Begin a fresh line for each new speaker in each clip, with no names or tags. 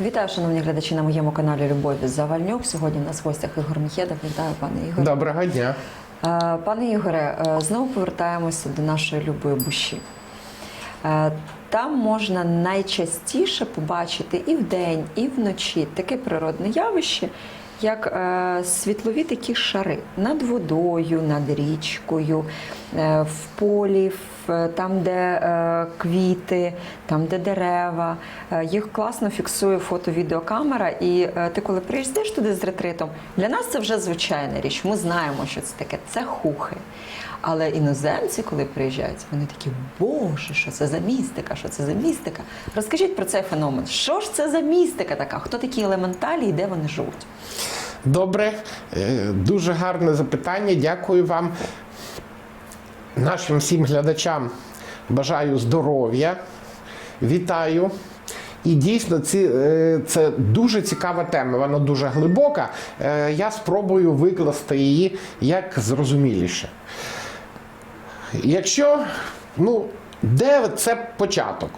Вітаю, шановні глядачі на моєму каналі Любові Завальнюк. Сьогодні у нас в гостях Ігор Міхедов. Вітаю, пане Ігоре.
Доброго дня.
Е, Пане Ігоре, е, знову повертаємося до нашої любої буші. Е, Там можна найчастіше побачити і вдень, і вночі таке природне явище, як світлові такі шари над водою, над річкою, в полі, в- там, де е, квіти, там, де дерева. Е, Їх класно фіксує фото-відеокамера. І е, ти, коли приїздиш туди з ретритом, для нас це вже звичайна річ. Ми знаємо, що це таке. Це хухи. Але іноземці, коли приїжджають, вони такі, боже, що це за містика? Що це за містика? Розкажіть про цей феномен. Що ж це за містика така? Хто такі елементалі і де вони живуть?
Добре, Е, дуже гарне запитання. Дякую вам. Нашим всім глядачам бажаю здоров'я. Вітаю. І дійсно, ці, е, це дуже цікава тема, вона дуже глибока. Е, Я спробую викласти її як зрозуміліше. Якщо, ну, де це початок?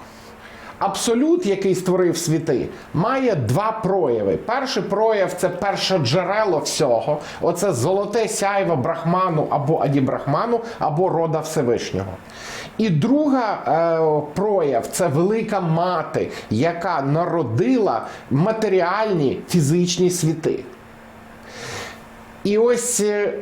Абсолют, який створив світи, має два прояви. Перший прояв це перше джерело всього. Оце золоте сяйво брахману або адібрахману, або рода Всевишнього. І друга е, прояв це велика мати, яка народила матеріальні фізичні світи. І ось е,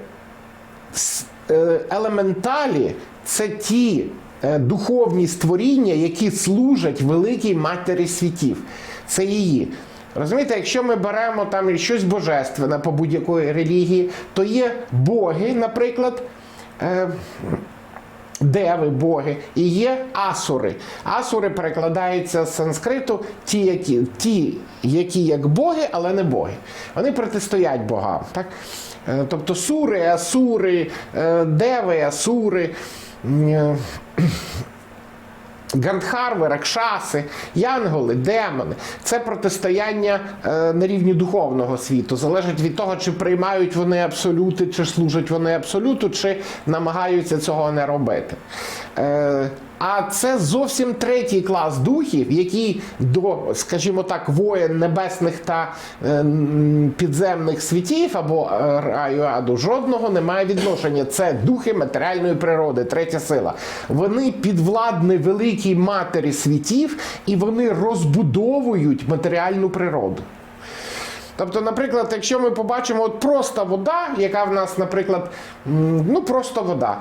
е, елементалі це ті духовні створіння, які служать великій матері світів. Це її. Розумієте, якщо ми беремо там щось божественне по будь-якої релігії, то є боги, наприклад. Е, Деви, боги, і є асури. Асури перекладаються з санскриту ті, які, ті, які як боги, але не боги. Вони протистоять богам. Так? Е, Тобто сури, асури, е, деви, асури. Yeah. Гандхарви, ракшаси, янголи, демони це протистояння е, на рівні духовного світу. Залежить від того, чи приймають вони абсолюти, чи служать вони абсолюту, чи намагаються цього не робити. Е, а це зовсім третій клас духів, які до, скажімо так, воєн небесних та е, підземних світів або раю аду жодного не має відношення. Це духи матеріальної природи, третя сила. Вони підвладні великій матері світів і вони розбудовують матеріальну природу. Тобто, наприклад, якщо ми побачимо от просто вода, яка в нас, наприклад, ну просто вода.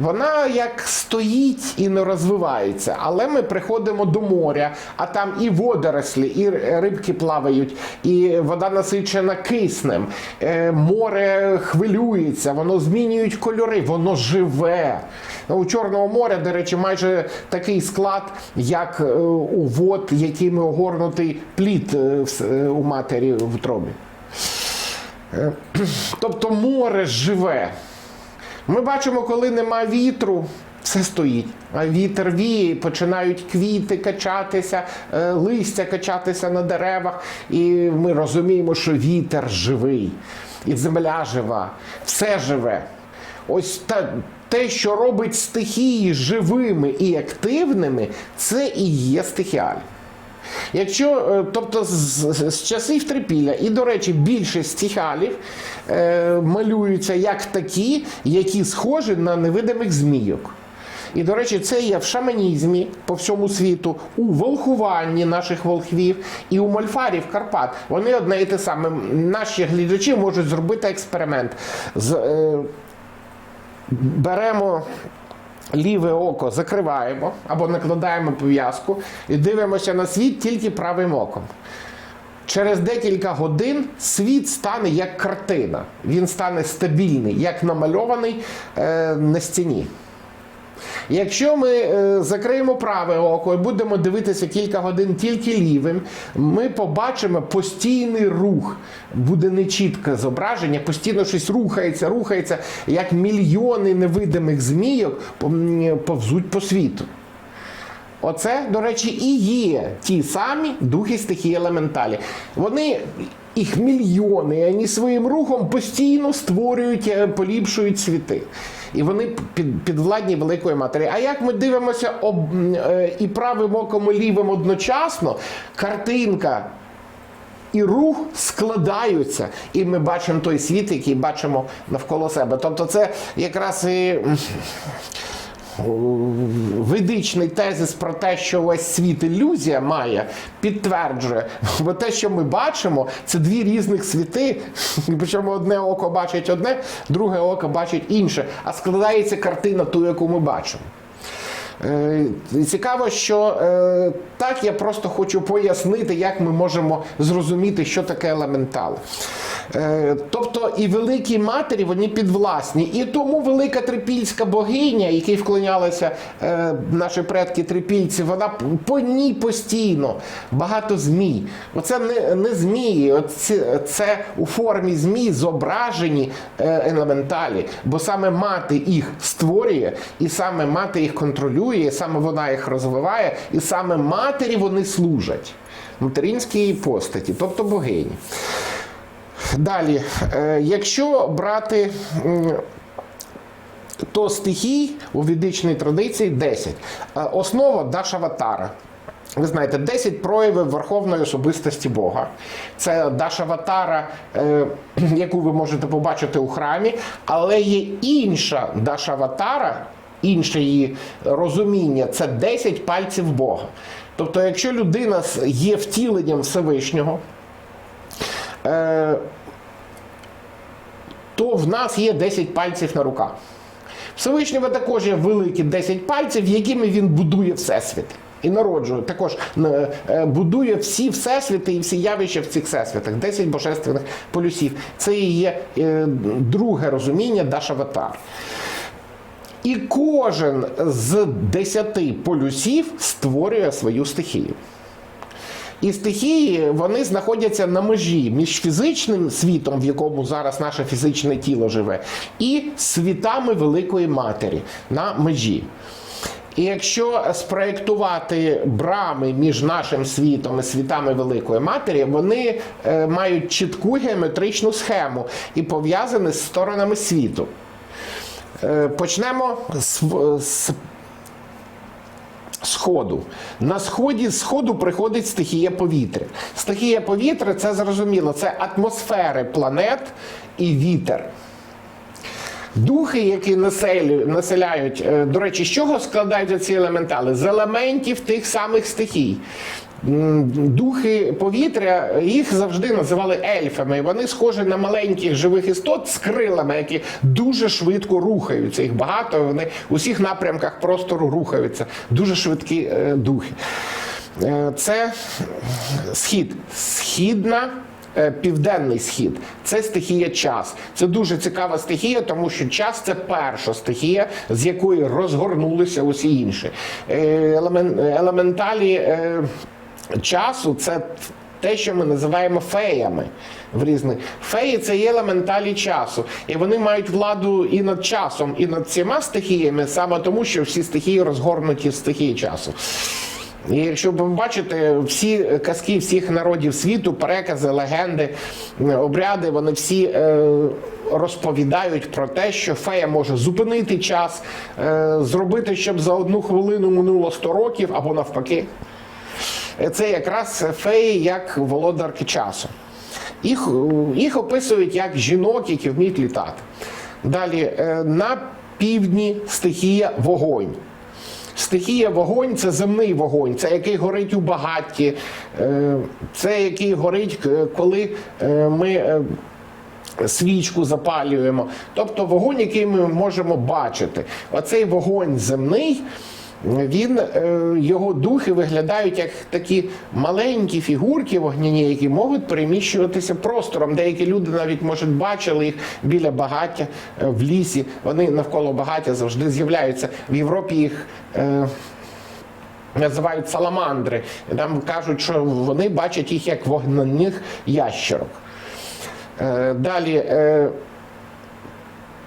Вона як стоїть і не розвивається, але ми приходимо до моря, а там і водорослі, і рибки плавають, і вода насичена киснем, е, море хвилюється, воно змінюють кольори, воно живе. У Чорного моря, до речі, майже такий склад, як е, у вод, якими огорнутий плід е, у матері в утробі. Е, Тобто море живе. Ми бачимо, коли нема вітру, все стоїть. А вітер віє, починають квіти качатися, е, листя качатися на деревах. І ми розуміємо, що вітер живий, і земля жива, все живе. Ось та, те, що робить стихії живими і активними, це і є стихіаль. Якщо, е, тобто з, з- часів трипілля, і, до речі, більшість стихалів е, малюються як такі, які схожі на невидимих змійок. І, до речі, це є в шаманізмі по всьому світу, у волхуванні наших волхвів і у мольфарів Карпат. Вони одне і те саме. Наші глядачі можуть зробити експеримент. З, е, беремо ліве око, закриваємо або накладаємо пов'язку і дивимося на світ тільки правим оком. Через декілька годин світ стане як картина. Він стане стабільний, як намальований е, на стіні. Якщо ми е, закриємо праве око і будемо дивитися кілька годин тільки лівим, ми побачимо постійний рух. Буде нечітке зображення, постійно щось рухається, рухається, як мільйони невидимих змійок повзуть по світу. Оце, до речі, і є ті самі духи стихії елементалі. Вони. Їх мільйони, і вони своїм рухом постійно створюють, е, поліпшують світи. І вони під, підвладні великої матері. А як ми дивимося об, е, і правим оком, і лівим одночасно, картинка і рух складаються, і ми бачимо той світ, який бачимо навколо себе. Тобто, це якраз і. М, Ведичний тезис про те, що весь світ ілюзія має, підтверджує. Бо те, що ми бачимо, це дві різних світи. Причому одне око бачить одне, друге око бачить інше. А складається картина ту, яку ми бачимо. Е, Цікаво, що е, так я просто хочу пояснити, як ми можемо зрозуміти, що таке елементали. Е, тобто і великі матері вони підвласні. І тому велика трипільська богиня, якій вклонялися наші предки трипільці, вона по ній постійно багато змій. Оце не, не змії, оце, це у формі змій зображені елементалі, бо саме мати їх створює, і саме мати їх контролює, і саме вона їх розвиває, і саме матері вони служать. Материнській постаті, тобто богині. Далі, е, якщо брати то стихій у ведичній традиції 10. Е, Основа Дашаватара. Ви знаєте, 10 проявів верховної особистості Бога. Це Дашаватара, е, яку ви можете побачити у храмі, але є інша Дашаватара, інше її розуміння це 10 пальців Бога. Тобто, якщо людина є втіленням Всевишнього, е, то в нас є 10 пальців на руках. Всевишнього також є великі 10 пальців, якими він будує всесвіт. І народжує, також е, е, будує всі всесвіти і всі явища в цих всесвітах. 10 божественних полюсів. Це і є друге розуміння Дашаватар. І кожен з 10 полюсів створює свою стихію. І стихії вони знаходяться на межі між фізичним світом, в якому зараз наше фізичне тіло живе, і світами Великої Матері на межі. І якщо спроєктувати брами між нашим світом і світами Великої Матері, вони е, мають чітку геометричну схему і пов'язані з сторонами світу. Е, Почнемо з, з Сходу. На сході з сходу приходить стихія повітря. Стихія повітря це зрозуміло, це атмосфери планет і вітер. Духи, які населяють, е, до речі, з чого складаються ці елементали? З елементів тих самих стихій. Духи повітря їх завжди називали ельфами. Вони схожі на маленьких живих істот з крилами, які дуже швидко рухаються. Їх багато. Вони у всіх напрямках простору рухаються. Дуже швидкі е, духи. Е, Це схід. Східна. е, Південний схід це стихія час. Це дуже цікава стихія, тому що час це перша стихія, з якої розгорнулися усі інші. Елемен- елементалі часу це те, що ми називаємо феями в різних. Феї це є елементалі часу. І вони мають владу і над часом, і над всіма стихіями, саме тому, що всі стихії розгорнуті в стихії часу. І якщо ви бачите, всі казки всіх народів світу, перекази, легенди, обряди, вони всі е, розповідають про те, що фея може зупинити час, е, зробити, щоб за одну хвилину минуло 100 років або навпаки. Це якраз феї як володарки часу. Їх, їх описують як жінок, які вміють літати. Далі е, на півдні стихія вогонь. Стихія вогонь це земний вогонь, це який горить у багатті, е, це який горить, е, коли ми свічку запалюємо. Тобто вогонь, який ми можемо бачити. Оцей вогонь земний. Він, е, його духи виглядають як такі маленькі фігурки вогняні, які можуть переміщуватися простором. Деякі люди навіть можуть бачили їх біля багаття е, в лісі. Вони навколо багаття завжди з'являються. В Європі їх. е, Називають саламандри. Там кажуть, що вони бачать їх як вогняних ящерок. Далі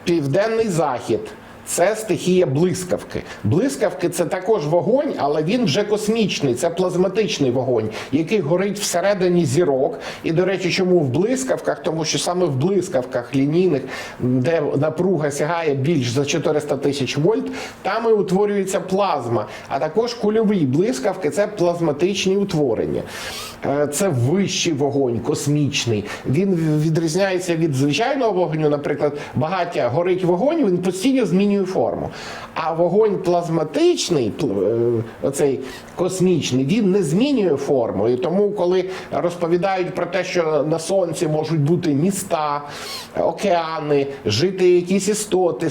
південний захід. Це стихія блискавки. Блискавки це також вогонь, але він вже космічний, це плазматичний вогонь, який горить всередині зірок. І, до речі, чому в блискавках? Тому що саме в блискавках лінійних, де напруга сягає більш за 400 тисяч вольт, там і утворюється плазма. А також кульові блискавки це плазматичні утворення. Е, Це вищий вогонь, космічний. Він відрізняється від звичайного вогню. Наприклад, багаття горить вогонь, він постійно змінює форму. А вогонь плазматичний, е, оцей космічний, він не змінює форму. І тому, коли розповідають про те, що на сонці можуть бути міста, океани, жити якісь істоти,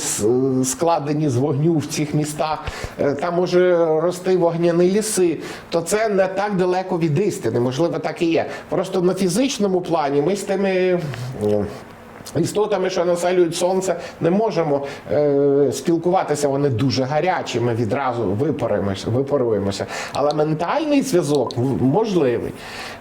складені з вогню в цих містах, е, там може рости вогняні ліси, то це не так далеко від істини. Можливо, так і є. Просто на фізичному плані ми з тими. Істотами, що населюють сонце, не можемо е, спілкуватися. Вони дуже гарячі. Ми відразу випаримося, випаруємося. Але ментальний зв'язок можливий.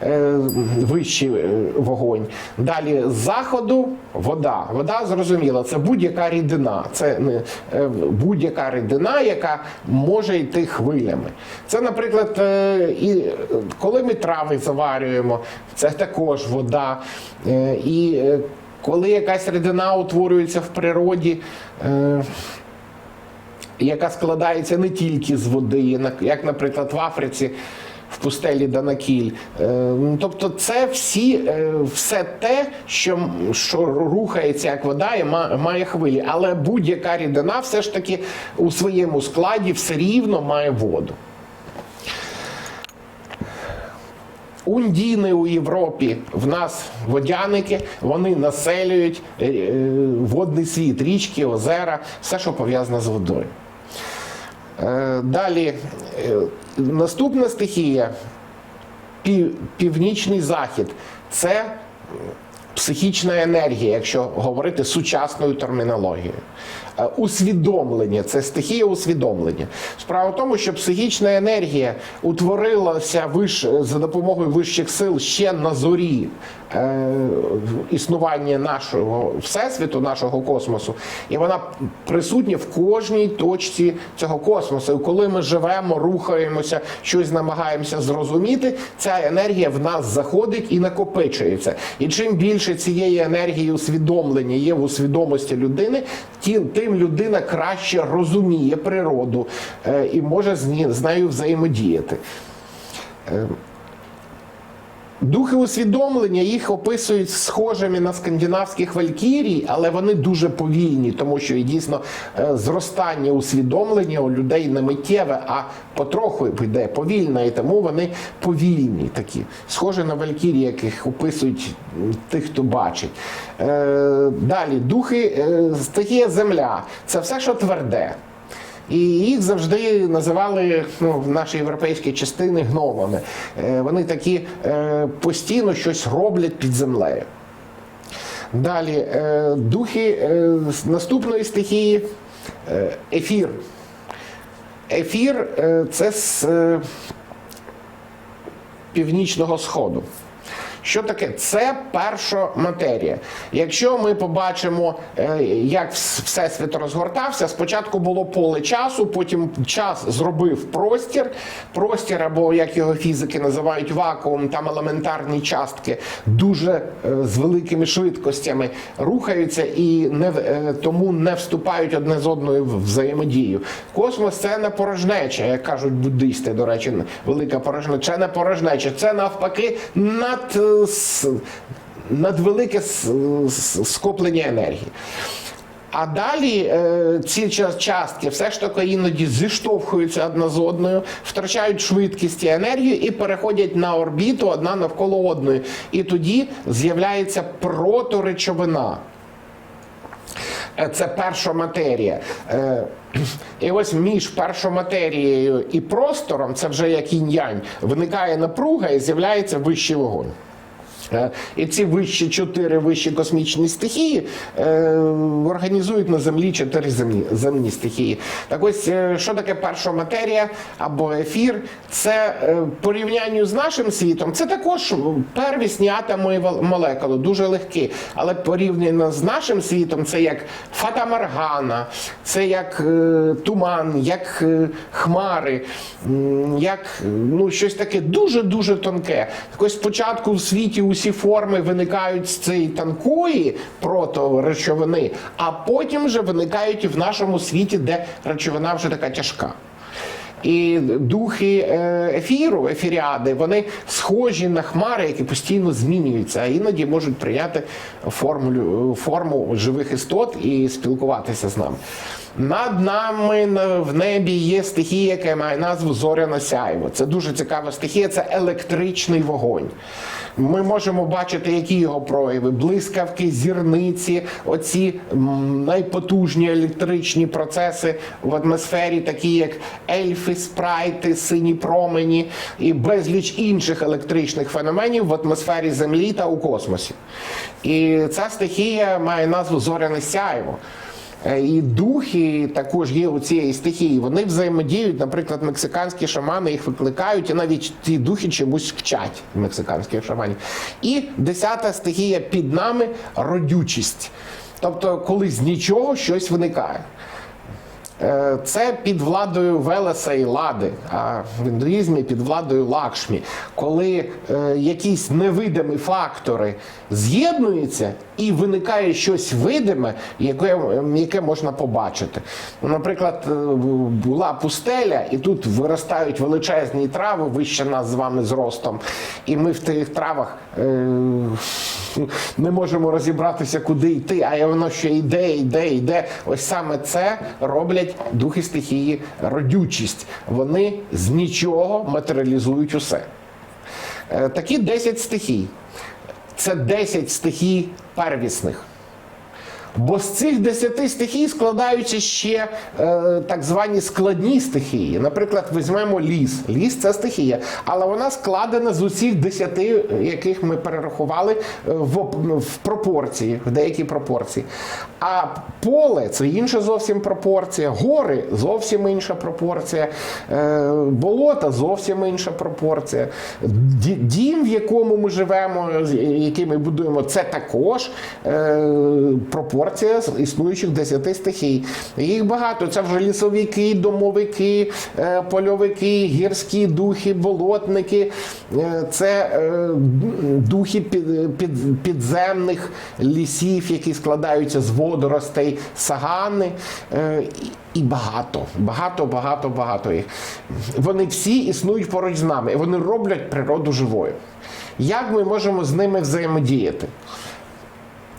Е, вищий е, вогонь. Далі з заходу вода. Вода зрозуміло, це будь-яка рідина. Це не е, будь-яка рідина, яка може йти хвилями. Це, наприклад, е, і е, коли ми трави заварюємо, це також вода. Е, і е, коли якась рідина утворюється в природі, е, яка складається не тільки з води, як, наприклад, в Африці. В пустелі Данакіль. Е, Тобто це всі, е, все те, що, що рухається як вода і ма- має хвилі. Але будь-яка рідина все ж таки у своєму складі все рівно має воду. Ундіни у Європі в нас водяники, вони населюють е, е, водний світ, річки, озера, все, що пов'язане з водою. Е, Далі наступна стихія пів, північний захід це психічна енергія, якщо говорити сучасною термінологією. Е, Усвідомлення це стихія усвідомлення. Справа в тому, що психічна енергія утворилася виш, за допомогою вищих сил ще на зорі е, існування нашого всесвіту, нашого космосу, і вона присутня в кожній точці цього космосу. І коли ми живемо, рухаємося, щось намагаємося зрозуміти, ця енергія в нас заходить і накопичується. І чим більше цієї енергії усвідомлення є в усвідомості людини, тим, людина краще розуміє природу е, і може з, нею взаємодіяти. Духи усвідомлення їх описують схожими на скандинавських валькірій, але вони дуже повільні, тому що дійсно е, зростання усвідомлення у людей не миттєве, а потроху йде повільно, і тому вони повільні такі, схожі на валькірі, яких описують тих, хто бачить. Е, Далі духи, е, стихія земля це все, що тверде. І їх завжди називали ну, в нашій європейській частині гномами. Е, Вони такі е, постійно щось роблять під землею. Далі е, духи наступної стихії ефір. Ефір це з північного сходу. Що таке? Це перша матерія. Якщо ми побачимо, е, як всесвіт розгортався, спочатку було поле часу, потім час зробив простір. Простір, або як його фізики називають вакуум, там елементарні частки дуже е, з великими швидкостями рухаються і не е, тому не вступають одне з одною в взаємодію. Космос це не порожнеча, як кажуть буддисти, до речі, велика порожнеча. Це не порожнеча, це навпаки над, надвелике скоплення енергії. А далі е, ці частки все ж таки іноді зіштовхуються одна з одною, втрачають швидкість і енергію і переходять на орбіту одна навколо одної. І тоді з'являється проторечовина. Е, Це перша матерія. Е, І ось між першоматерією і простором, це вже як інь-янь, виникає напруга і з'являється вищий вогонь. І ці вищі чотири вищі космічні стихії е, організують на землі чотири земні, земні стихії. Так ось, е, що таке перша матерія або ефір? Це е, в з нашим світом, це також первісні атоми і молекули, дуже легкі. Але порівняно з нашим світом, це як фатаморгана, це як туман, як хмари, як ну, щось таке дуже-дуже тонке. Так ось спочатку в світі усі форми виникають з цієї тонкої проторечовини, а потім вже виникають і в нашому світі, де речовина вже така тяжка. І духи е, ефіру, ефіріади, вони схожі на хмари, які постійно змінюються, а іноді можуть прийняти форму, форму живих істот і спілкуватися з нами. Над нами в небі є стихія, яка має назву зоряне сяйво. Це дуже цікава стихія, це електричний вогонь. Ми можемо бачити, які його прояви: блискавки, зірниці, оці найпотужні електричні процеси в атмосфері, такі як ельфи, спрайти, сині промені і безліч інших електричних феноменів в атмосфері Землі та у космосі. І ця стихія має назву зоряне сяйво. Е, І духи також є у цієї стихії. Вони взаємодіють, наприклад, мексиканські шамани їх викликають, і навіть ці духи чомусь вчать мексиканських шаманів. І десята стихія під нами родючість. Тобто, коли з нічого щось виникає. Е, Це під владою Велеса і Лади, а в індуїзмі під владою Лакшмі, коли е, якісь невидимі фактори з'єднуються і виникає щось видиме, яке, яке можна побачити. Наприклад, е, була пустеля, і тут виростають величезні трави вище нас з вами зростом, і ми в тих травах е, не можемо розібратися, куди йти, а воно ще йде, йде, йде. Ось саме це роблять духи стихії родючість. Вони з нічого матеріалізують усе. Е, Такі 10 стихій. Це 10 стихій первісних. Бо з цих 10 стихій складаються ще е, так звані складні стихії. Наприклад, візьмемо ліс. Ліс це стихія, але вона складена з усіх 10, яких ми перерахували е, в, в пропорції, в деякі пропорції. А поле це інша зовсім пропорція, гори зовсім інша пропорція, е, болота зовсім інша пропорція. Дім, в якому ми живемо, який ми будуємо, це також е, пропорція з існуючих 10 стихій. Їх багато. Це вже лісовики, домовики, е, польовики, гірські духи, болотники, е, це е, духи під, під, підземних лісів, які складаються з водоростей, сагани. І багато, багато, багато, багато їх. Вони всі існують поруч з нами, і вони роблять природу живою. Як ми можемо з ними взаємодіяти?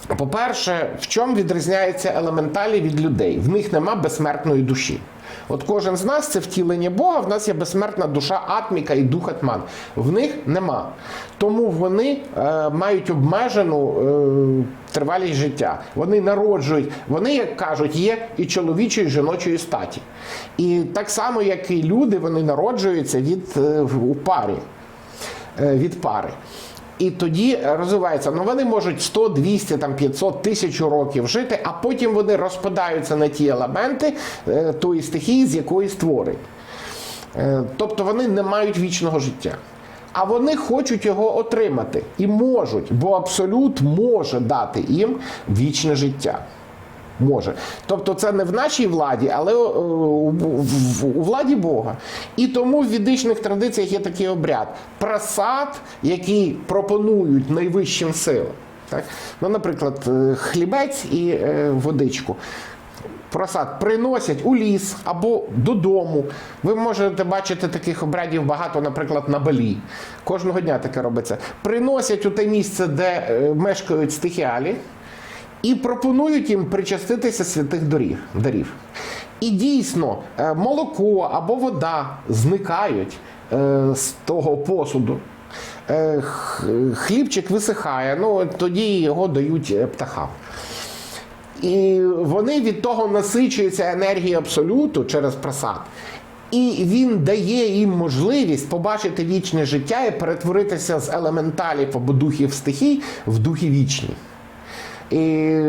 По-перше, в чому відрізняються елементалі від людей? В них нема безсмертної душі. От кожен з нас це втілення Бога, в нас є безсмертна душа атміка і дух атман. В них нема. Тому вони е, мають обмежену е, тривалість життя. Вони народжують, вони, як кажуть, є і чоловічої, і жіночої статі. І так само, як і люди, вони народжуються від е, у парі е, від пари. І тоді розвивається. Ну вони можуть 100, 200, там 500, тисячу років жити, а потім вони розпадаються на ті елементи е, тої стихії, з якої створені. Е, Тобто вони не мають вічного життя. А вони хочуть його отримати і можуть, бо абсолют може дати їм вічне життя. Може. Тобто це не в нашій владі, але е, у, владі Бога. І тому в ведичних традиціях є такий обряд. Просад, який пропонують найвищим силам. Так? Ну, наприклад, е, хлібець і е, водичку. Просад приносять у ліс або додому. Ви можете бачити таких обрядів багато, наприклад, на Балі. Кожного дня таке робиться. Приносять у те місце, де мешкають стихіалі, і пропонують їм причаститися святих доріг, дарів. І дійсно, е, молоко або вода зникають е, з того посуду. Е, Хлібчик висихає, ну тоді його дають птахам. І вони від того насичуються енергією абсолюту через просад. і він дає їм можливість побачити вічне життя і перетворитися з елементалів або духів стихій в духи вічні. І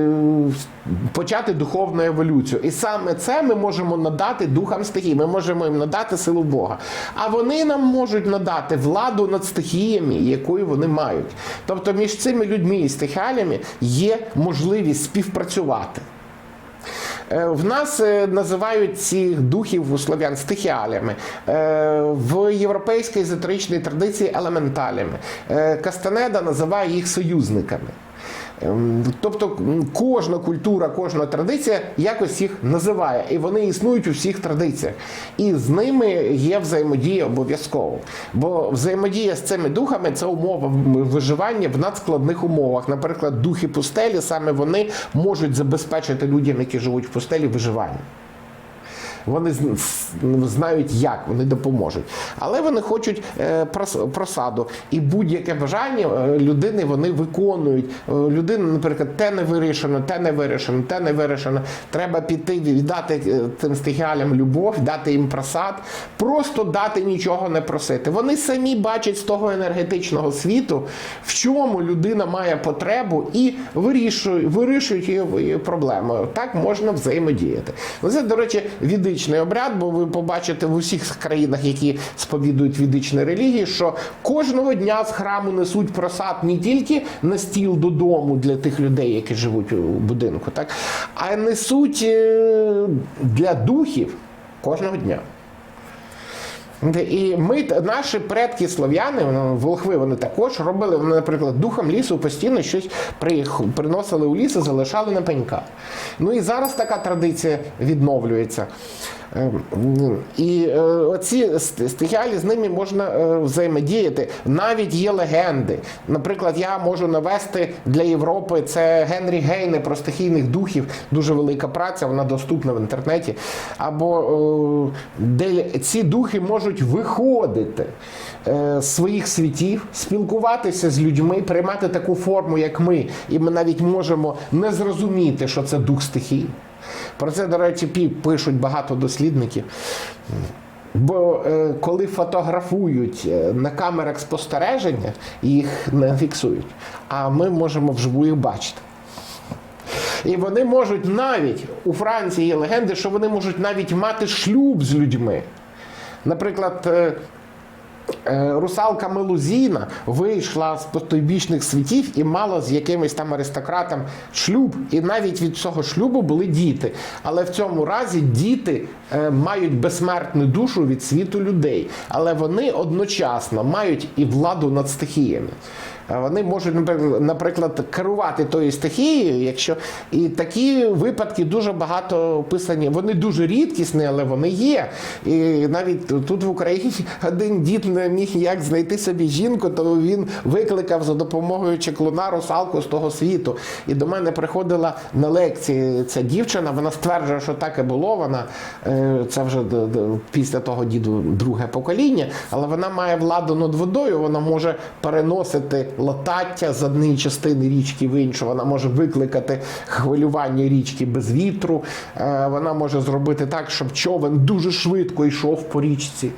почати духовну еволюцію. І саме це ми можемо надати духам стихій. Ми можемо їм надати силу Бога. А вони нам можуть надати владу над стихіями, якою вони мають. Тобто між цими людьми і стихіями є можливість співпрацювати. Е, В нас е, називають цих духів у слов'ян стихіалями, е, в європейській езотеричній традиції елементалями. Кастанеда називає їх союзниками. Ем, Тобто кожна культура, кожна традиція якось їх називає, і вони існують у всіх традиціях. І з ними є взаємодія обов'язково. Бо взаємодія з цими духами це умова виживання в надскладних умовах. Наприклад, духи пустелі, саме вони можуть забезпечити людям, які живуть в пустелі, виживання. Вони знають, як вони допоможуть, але вони хочуть е, просаду. І будь-яке бажання е, людини вони виконують. Е, Людина, наприклад, те не вирішено, те не вирішено, те не вирішено. Треба піти віддати тим стихіалям любов, дати їм просад, просто дати нічого не просити. Вони самі бачать з того енергетичного світу, в чому людина має потребу, і вирішують, вирішують її, проблему. Так можна взаємодіяти. Це, до речі, відичний обряд, бо ви побачите в усіх країнах, які сповідують ведичні релігії, що кожного дня з храму несуть просад не тільки на стіл додому для тих людей, які живуть у будинку, так, а несуть е, для духів кожного дня. І ми, наші предки слов'яни, волхви, вони також робили, вони, наприклад, духом лісу постійно щось приносили у ліс і залишали на пеньках. Ну і зараз така традиція відновлюється. Е, м, І е, оці ст- стихіалі з ними можна е, взаємодіяти. Навіть є легенди. Наприклад, я можу навести для Європи це Генрі Гейне про стихійних духів. Дуже велика праця, вона доступна в інтернеті. Або е, де ці духи можуть виходити з своїх світів, спілкуватися з людьми, приймати таку форму, як ми, і ми навіть можемо не зрозуміти, що це дух стихій. Про це, до речі, пишуть багато дослідників. Бо е, коли фотографують е, на камерах спостереження, їх не фіксують. А ми можемо вживу їх бачити. І вони можуть навіть у Франції є легенди, що вони можуть навіть мати шлюб з людьми. Наприклад, е, русалка Мелузіна вийшла з потойбічних світів і мала з якимось там аристократом шлюб. І навіть від цього шлюбу були діти. Але в цьому разі діти е, мають безсмертну душу від світу людей. Але вони одночасно мають і владу над стихіями. Вони можуть, наприклад- керувати тою стихією, якщо і такі випадки дуже багато описані. Вони дуже рідкісні, але вони є. І навіть тут в Україні один дід не міг як знайти собі жінку, то він викликав за допомогою чеклуна русалку з того світу. І до мене приходила на лекції ця дівчина. Вона стверджує, що так і було. Вона е, це вже після того діду друге покоління, але вона має владу над водою. Вона може переносити латаття з однієї частини річки в іншу. Вона може викликати хвилювання річки без вітру. Е, Вона може зробити так, щоб човен дуже швидко йшов по річці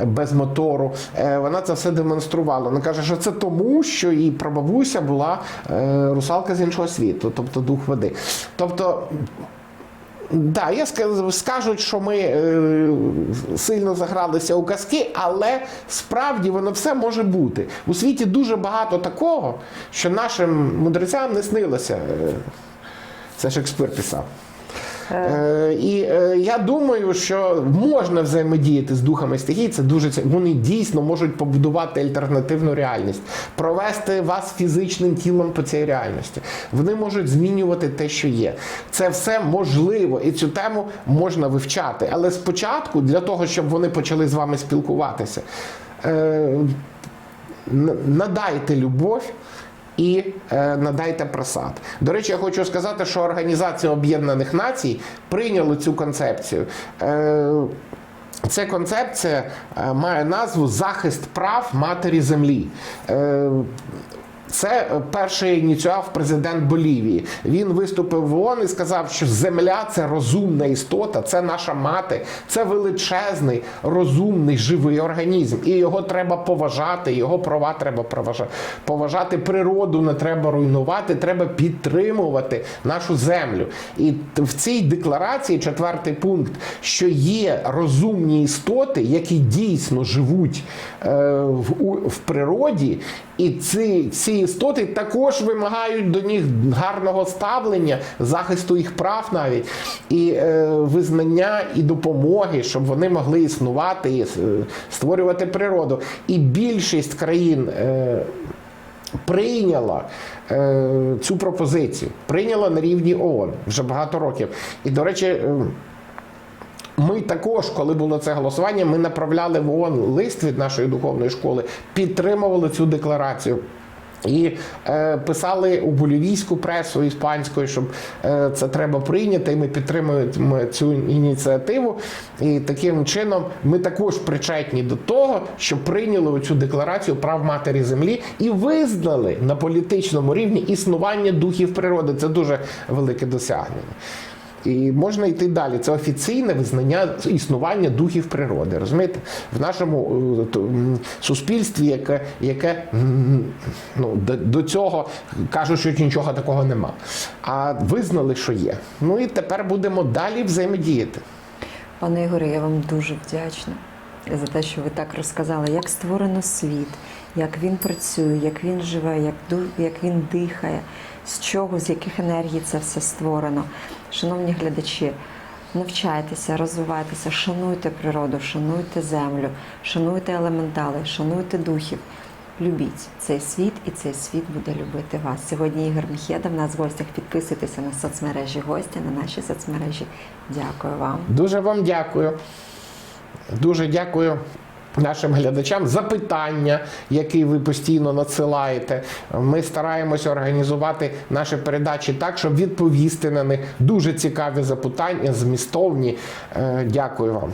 е, без мотору. Е, Вона це все демонструвала. Вона каже, що це тому, що її прабабуся була русалка з іншого світу, тобто дух води. Тобто. Да, я скажуть, що ми е, сильно загралися у казки, але справді воно все може бути. У світі дуже багато такого, що нашим мудрецям не снилося. Е, Це Шекспир писав. Е, і е, я думаю, що можна взаємодіяти з духами стихій. Це дуже вони дійсно можуть побудувати альтернативну реальність, провести вас фізичним тілом по цій реальності. Вони можуть змінювати те, що є. Це все можливо, і цю тему можна вивчати. Але спочатку, для того, щоб вони почали з вами спілкуватися, е, надайте любов. І е, надайте просад. До речі, я хочу сказати, що Організація Об'єднаних Націй прийняла цю концепцію. Е, Ця концепція е, має назву Захист прав матері землі. Це перший ініціював президент Болівії. Він виступив в ООН і сказав, що земля це розумна істота, це наша мати, це величезний, розумний, живий організм. І його треба поважати, його права треба. Поважати природу не треба руйнувати, треба підтримувати нашу землю. І в цій декларації четвертий пункт, що є розумні істоти, які дійсно живуть е, в природі, і ці, ці істоти також вимагають до них гарного ставлення, захисту їх прав навіть, і е, визнання і допомоги, щоб вони могли існувати і е, створювати природу. І більшість країн. Е, Прийняла е, цю пропозицію, прийняла на рівні ООН вже багато років. І, до речі, е, ми також, коли було це голосування, ми направляли в ООН лист від нашої духовної школи, підтримували цю декларацію. І е, писали у болівійську пресу іспанською, щоб е, це треба прийняти, і ми підтримуємо цю ініціативу. І таким чином ми також причетні до того, що прийняли цю декларацію прав матері землі і визнали на політичному рівні існування духів природи. Це дуже велике досягнення. І можна йти далі. Це офіційне визнання існування духів природи. Розумієте? В нашому е, суспільстві, яке, яке ну, до цього кажуть, що нічого такого нема. А визнали, що є. Ну і тепер будемо далі взаємодіяти.
Пане Ігоре, я вам дуже вдячна за те, що ви так розказали, як створено світ, як він працює, як він живе, як, як він дихає, з чого, з яких енергій це все створено. Шановні глядачі, навчайтеся, розвивайтеся, шануйте природу, шануйте землю, шануйте елементали, шануйте духів. Любіть цей світ, і цей світ буде любити вас. Сьогодні Ігор Міхеда в нас в гостях. Підписуйтеся на соцмережі гостя, на наші соцмережі. Дякую вам.
Дуже вам дякую. Дуже дякую. Нашим глядачам за питання, які ви постійно надсилаєте. Ми стараємося організувати наші передачі так, щоб відповісти на них. Дуже цікаві запитання, змістовні. Е, Дякую вам.